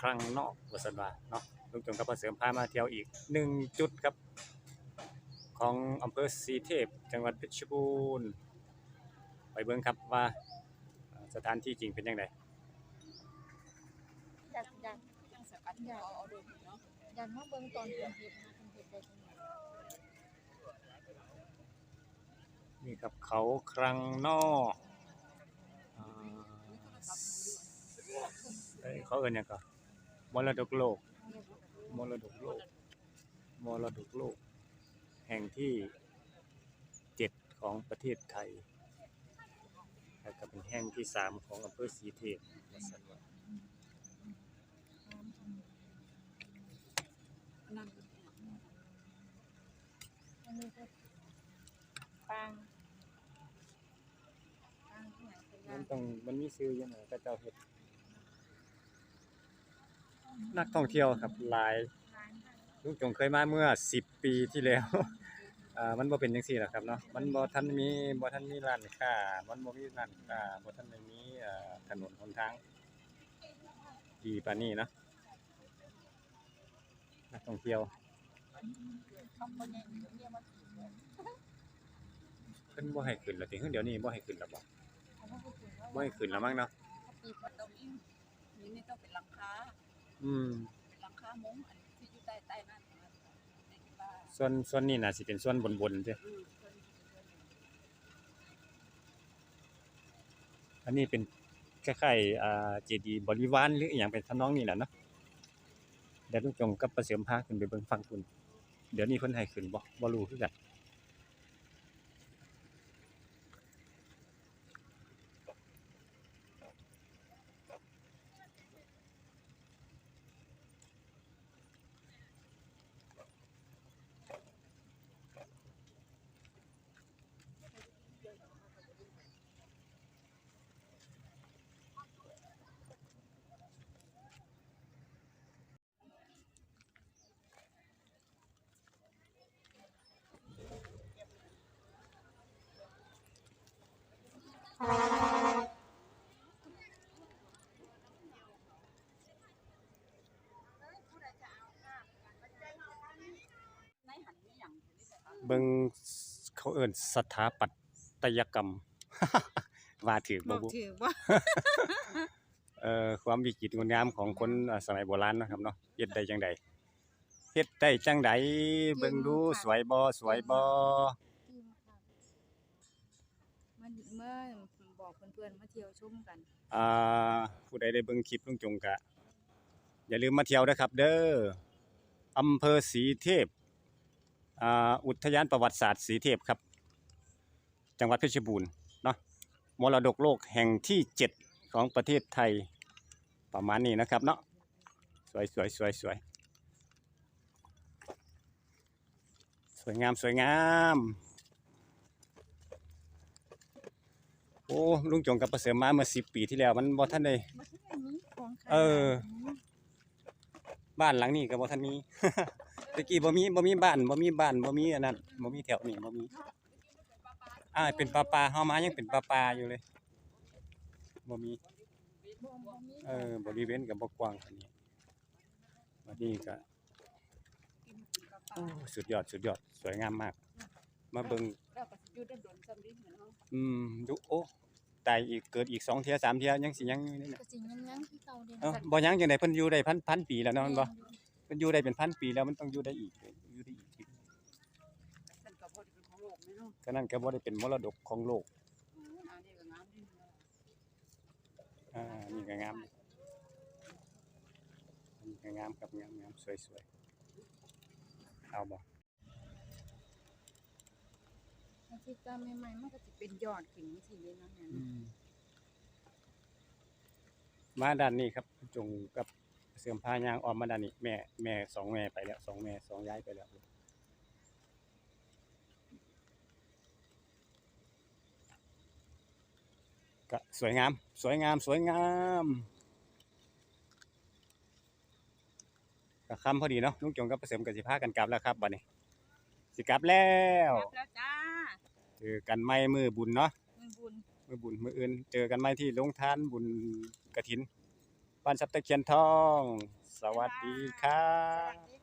ครั้งนอกวสันวาเนาะลุงจงกับพ่อเสริมพามาเที่ยวอีกหนึ่งจุดครับ ของอำเภอสีเทพ จังหวัดเพชรบูรณ์ไปเบิ่งครับว่าเอ่อสถานที่จริงเป็นยังไงอยากอยากยังสกัดเอาเอาดูเนาะอยากมาเบิ่งตอนเพิ่นเฮ็ดนะเพิ่นเฮ็ดได้จังได๋นี่ครับเขาครั้งนอกอ่า เอ้ยเขาเอิ้นหยังก็มรดกโลก มรดกโลก มรดกโลก แห่งที่เจ็ดของประเทศไทย แล้วก็เป็นแห่งที่สามของอำเภอสีเทพว่าซั่นว่านั่นอันนี้ก็ปางปางที่ไหนเป็นมันต้องมันมีชื่ออยู่นะแต่เจ้าเฮ็ด นักท่องเที่ยวครับหลายร้านค่ะลุงจงเคยมาเมื่อ 10 ปีที่แล้วอ่ามันบ่เป็นจังซี่หรอกครับเนาะมันบ่ทันมีบ่ทันมีร้านค้ามันบ่มีร้านค้าบ่ทันได้มีเอ่อถนนหนทาง ดีปานนี้เนาะนักท่องเที่ยวเขาคนยังเนี่ยมันเพิ่นบ่ให้ขึ้นแล้วติเดี๋ยวนี้บ่ให้ขึ้นแล้วบ่เขาบ่พูดถึงว่าบ่ให้ขึ้นแล้วมั้งเนาะปีกมันต้องมีนี่นี่ต้องเป็นหลังคา อืมเป็นหลังคามุ้งอันที่อยู่ใต้ใต้นั่นในที่บ้าส่วนส่วนนี้น่าสิเป็นส่วนบนๆเด้อืมอันนี้เป็นคล้ายๆอ่าเจดีย์บริวารหรืออหยังเป็นทำนองนี้แหละเนาะเดี๋ยวลุงจงกับประเสริมพาขึ้นไปเบิ่งฟังคุณเดี๋ยวนี้เพิ่นให้ขึ้นบ่บ่รู้คือกัน เบิ่งเขาเอิ้นสถาปัตยกรรม ว่าถือบ่บ่บุถือว่าเอ่อความวิจิตรงดงามของคนเอ่อสมัยโบราณเนาะครับเนาะเฮ็ดได้จังใดเฮ็ดได้จังใดเบิ่งดูสวยบ่สวยบ่ที่มาค่ะมันเมื่อบอกเพื่อนๆมาเที่ยวชมกันอ่าผู้ใดได้เบิ่งคลิปลุงจงกะ อย่าลืมมาเที่ยวนะครับ เด้ออำเภอสีเทพ อ่าอุทยานประวัติศาสตร์สีเทพครับ จังหวัดเพชรบูรณ์เนาะมรดกโลกแห่งที่ 7 ของประเทศไทยประมาณนี้นะครับเนาะสวยสวยสวยสวยสวยงามสวยงามโอ้ลุงจงกับประเสริมมาเมื่อ10ปีที่แล้ว มันบ่ทันได้บ่ใช่อันนี้ของขายเออ บ้านหลังนี้ก็บ่ทันมี ตะกี้บ่มีบ่มีบ้านบ่มีบ้านบ่มีอันนั้นบ่มีแถวนี้บ่มีอ่าเป็นปลาปลาเฮามายังเป็นปลาปลาอยู่เลยบ่มีบ่บ่มีเออบริเวณก็บ่กว้างอันนี้บัดนี้ก็โอ้สุดยอดสุดยอดสวยงามมาก มาเบิ่งแล้วก็อยู่ด้านบนซ้ำดิเหมือนเฮาอืมดูโอ้ตายอีกเกิดอีก2เที่ย3เที่ยยังสิยังอยู่นี่น่ะก็สิยังยังที่เก่าเด้เอ้าบ่ยังจังได๋เพิ่นอยู่ได้พันพันปีแล้วเนาะมันบ่ เพิ่นอยู่ได้เป็นพันปีแล้วมันต้องอยู่ได้อีกอยู่ได้อีกฉันก็บ่ได้เป็นของโลกนี่เนาะก็นั่นก็บ่ได้เป็นมรดกของโลกอันนี้ก็งามดีอ่านี่ก็งามอันนี้ก็งามครับงามงามสวยสวยเอาบ่อาทิตย์ตามใหม่ๆมันก็สิเป็นยอดขึ้นสิเลยนะเนี่ยมาด้านนี้ครับจงกับ เสื่อมพายางออมมาด้านนี้แม่แม่สองแม่ไปแล้วสองแม่สองย้ายไปแล้วก็สวยงาม สวยงาม สวยงามก็คำพอดีเนาะลุงจงกับเสริมกับสิพากันกลับแล้วครับบัดนี้สิกลับแล้วรับแล้วจ้าเจอกันไม่มือบุญเนาะมือบุญมือบุญมืออื่นเจอกันไม่ที่ลงทานบุญกระถิน บ้านสับตะเคียนทอง สวัสดีครับ